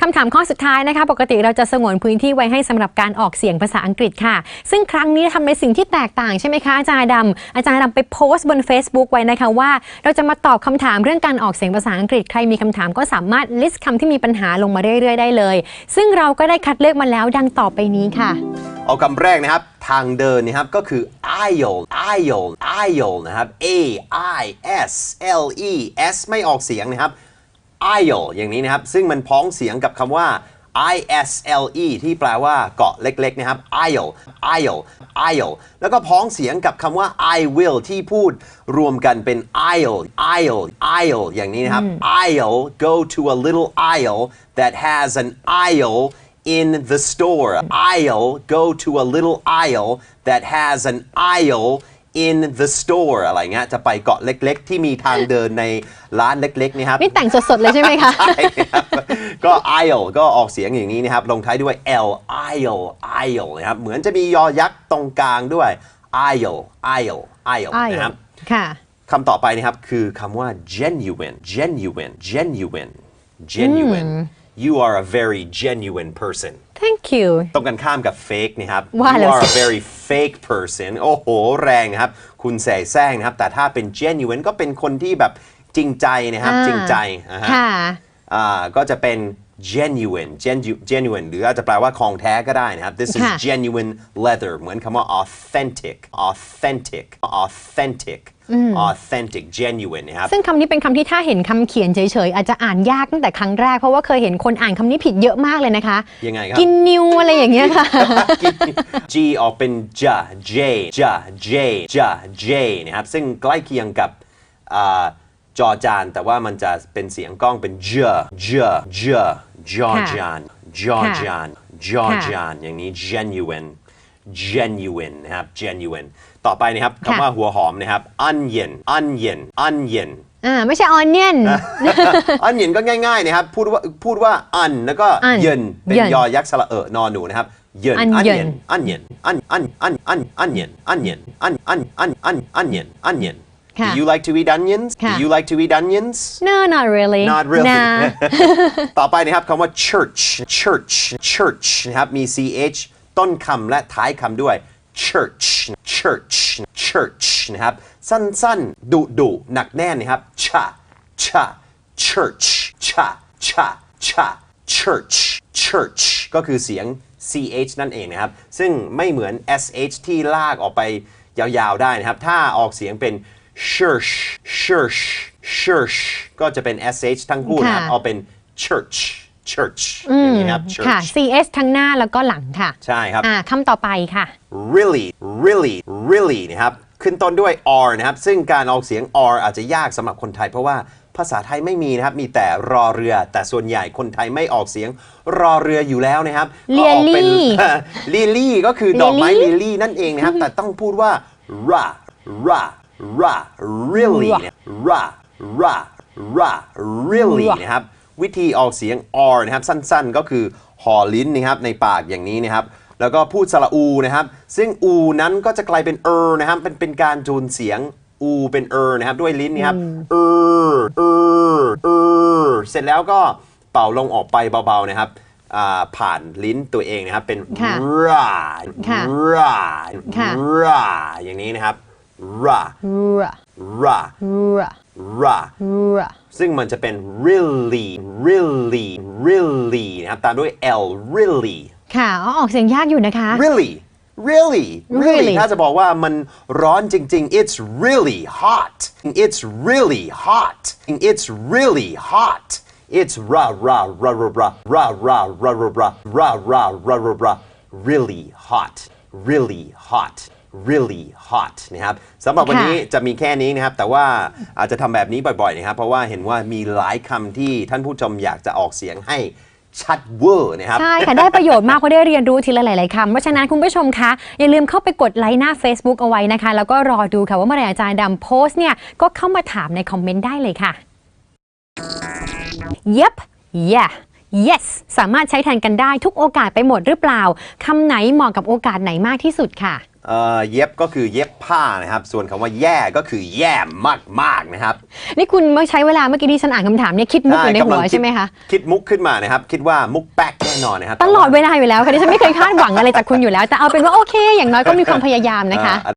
คำถามข้อสุดท้ายนะคะ ปกติเราจะสงวนพื้นที่ไว้ให้สำหรับการออกเสียงภาษาอังกฤษค่ะ ซึ่งครั้งนี้ทำในสิ่งที่แตกต่างใช่ไหมคะอาจารย์ดำอาจารย์ดำไปโพสต์บน Facebook ไว้นะคะว่า เราจะมาตอบคำถามเรื่องการออกเสียงภาษาอังกฤษใครมีคำถามก็สามารถ list คำที่มีปัญหาลงมาเรื่อยๆได้เลย ซึ่งเราก็ได้คัดเลือกมาแล้วดังต่อไปนี้ค่ะ เอาคำแรกนะครับทางเดินนะครับก็คือ aisle aisle aisle นะครับ a i s l e s ไม่ออกเสียงนะครับ aisle อย่างนี้นะครับ ซึ่งมันพ้องเสียงกับคำว่า i s l e ที่แปลว่าเกาะเล็กๆนะครับ aisle aisle aisle แล้วก็พ้องเสียงกับคำว่า I will ที่พูดรวมกันเป็น aisle aisle aisle อย่างนี้นะครับ aisle go to a little aisle that has an aisle in the store. Aisle, go to a little aisle that has an aisle in the store อะไรเงี้ยจะไปเกาะเล็กๆ ที่มีทางเดินในร้านเล็กๆนี่ครับนี่แต่งสดๆ เลยใช่ไหมคะ ใช่ครับก็ aisle ก็ออกเสียงอย่างนี้นะครับลงท้ายด้วย l aisle aisle นะครับเหมือนจะมียอยักษ์ตรงกลางด้วย aisle aisle aisle นะครับค่ะคำต่อไปนะครับคือคำว่า genuine genuine genuine genuine you are a very genuine person thank you ตรงกันข้ามกับ fake นะครับ ว่า you แล้ว are สิ a very fake person โอ้โห แรงนะครับ คุณแสแสร้งนะครับ แต่ถ้าเป็น genuine ก็เป็นคนที่แบบจริงใจนะครับ อ่า จริงใจนะฮะ ค่ะ อ่าก็จะเป็น genuine genu- genuine หรืออาจจะแปลว่าของแท้ก็ได้นะครับ this is ค่ะ genuine leather เหมือนคำว่า authentic authentic authentic authentic genuine นะครับซึ่งคำนี้เป็นคำที่ถ้าเห็นคำเขียนเฉยๆ อาจจะอ่านยากตั้งแต่ครั้งแรก เพราะว่าเคยเห็นคนอ่านคำนี้ผิดเยอะมากเลยนะคะ ยังไงครับ กินนิวอะไรอย่างเงี้ยค่ะ G ออกเป็น j j j j j j นะครับ ซึ่งใกล้เคียงกับอ่าจอจาน แต่ว่ามันจะเป็นเสียงก้องเป็น j j j จอจานจอจานจอจานอย่างนี้ genuine genuine นะครับ genuine ต่อไปนะครับค่ะคำว่าหัวหอมนะครับ onion onion onion อ่าไม่ใช่ออนเนียน onion ก็ง่ายๆนะครับพูดว่าพูดว่า un แล้วก็ un เยินเป็นเยินยอยักษ์สระเอะนอนหนูนะครับเยิน onion onion onion onion onion onion onion onion onion onion onion Do ค่ะ you like to eat onions? Do ค่ะ you like to eat onions? no not really Not really นะต่อไปนะครับคำว่า church church church นะครับมี ch ต้นคำและท้ายคำด้วย church church church นะครับ สั้นๆ ดุดุๆหนักแน่นนะครับ cha cha church cha cha cha church church ก็คือเสียง ch นั่นเองนะครับ ซึ่งไม่เหมือน sh ที่ลากออกไปยาวๆได้นะครับ ถ้าออกเสียงเป็น church church church ก็จะเป็น sh ทั้งคู่นะครับค่ะเอาเป็น church church อย่างนี้นะครับค่ะ church cs ทั้งหน้าแล้วก็หลังค่ะใช่ครับ อ่าคำต่อไปค่ะ really really really นะครับ ขึ้นต้นด้วย r นะครับ ซึ่งการออกเสียง r อาจจะยากสำหรับคนไทย เพราะว่าภาษาไทยไม่มีนะครับ มีแต่รอเรือ แต่ส่วนใหญ่คนไทยไม่ออกเสียงรอเรืออยู่แล้วนะครับก็ออกเป็น Lily ลิลลี่ก็คือดอกไม้ Lily ลิลลี่นั่นเองนะครับ แต่ต้องพูดว่า ra ra ra really เนี่ย ra ra ra really นะครับ วิธีออกเสียง r นะครับสั้นๆ ก็คือห่อลิ้นนะครับในปากอย่างนี้นะครับแล้วก็พูดสระอูนะครับ ซึ่งอูนั้นก็จะกลายเป็นเออนะครับเป็นเป็นการจูนเสียงอูเป็นเออนะครับด้วยลิ้นนะครับเออเออเออเสร็จแล้วก็เป่าลงออกไปเบาๆนะครับอ่าผ่านลิ้นตัวเองนะครับเป็นค่ะราค่ะราค่ะราอย่างนี้นะครับรา r รา r รา r ซึ่งมันจะเป็น really really really นะครับ ตามด้วย l really ค่ะอ๋อออกเสียงยากอยู่นะคะ really really Really ถ้าจะบอกว่ามันร้อนจริงๆ it's really hot it's really hot it's really hot it's ra ra ra ra ra ra ra ra ra ra ra ra ra ra ra really hot really hot really hot นะครับสำหรับวันนี้จะมีแค่นี้นะครับ แต่ว่าอาจจะทำแบบนี้บ่อยๆนะครับ เพราะว่าเห็นว่ามีหลายคำที่ท่านผู้ชมอยากจะออกเสียงให้ชัดเวอร์นะครับใช่ค่ะ ได้ประโยชน์มากเพราะได้เรียนรู้ทีละหลาย ๆคำเพราะฉะนั้นคุณผู้ชมคะ อย่าลืมเข้าไปกดไลค์หน้า Facebook เอาไว้นะคะ แล้วก็รอดูค่ะว่าเมื่อไหร่อาจารย์ดำโพสต์เนี่ย ก็เข้ามาถามในคอมเมนต์ได้เลยค่ะ Yep yeah yes สามารถใช้แทนกันได้ทุกโอกาสไปหมดหรือเปล่าคำไหนเหมาะกับโอกาสไหนมากที่สุดค่ะ เอ่อเย็บก็คือเย็บผ้านะครับ ส่วนคำว่าแย่ก็คือแย่มากๆนะครับ นี่คุณเมื่อใช้เวลาเมื่อกี้ที่ฉันอ่านคำถามเนี่ยคิดมุกอยู่ในหัวใช่ไหมคะ คิดมุกขึ้นมานะครับ คิดว่ามุกแป๊กแน่นอนนะครับ ตลอดเวลาอยู่แล้วค่ะดิฉันไม่เคยคาดหวังอะไรจากคุณอยู่แล้ว แต่เอาเป็นว่าโอเค อย่างน้อยก็มีความพยายามนะคะอ่า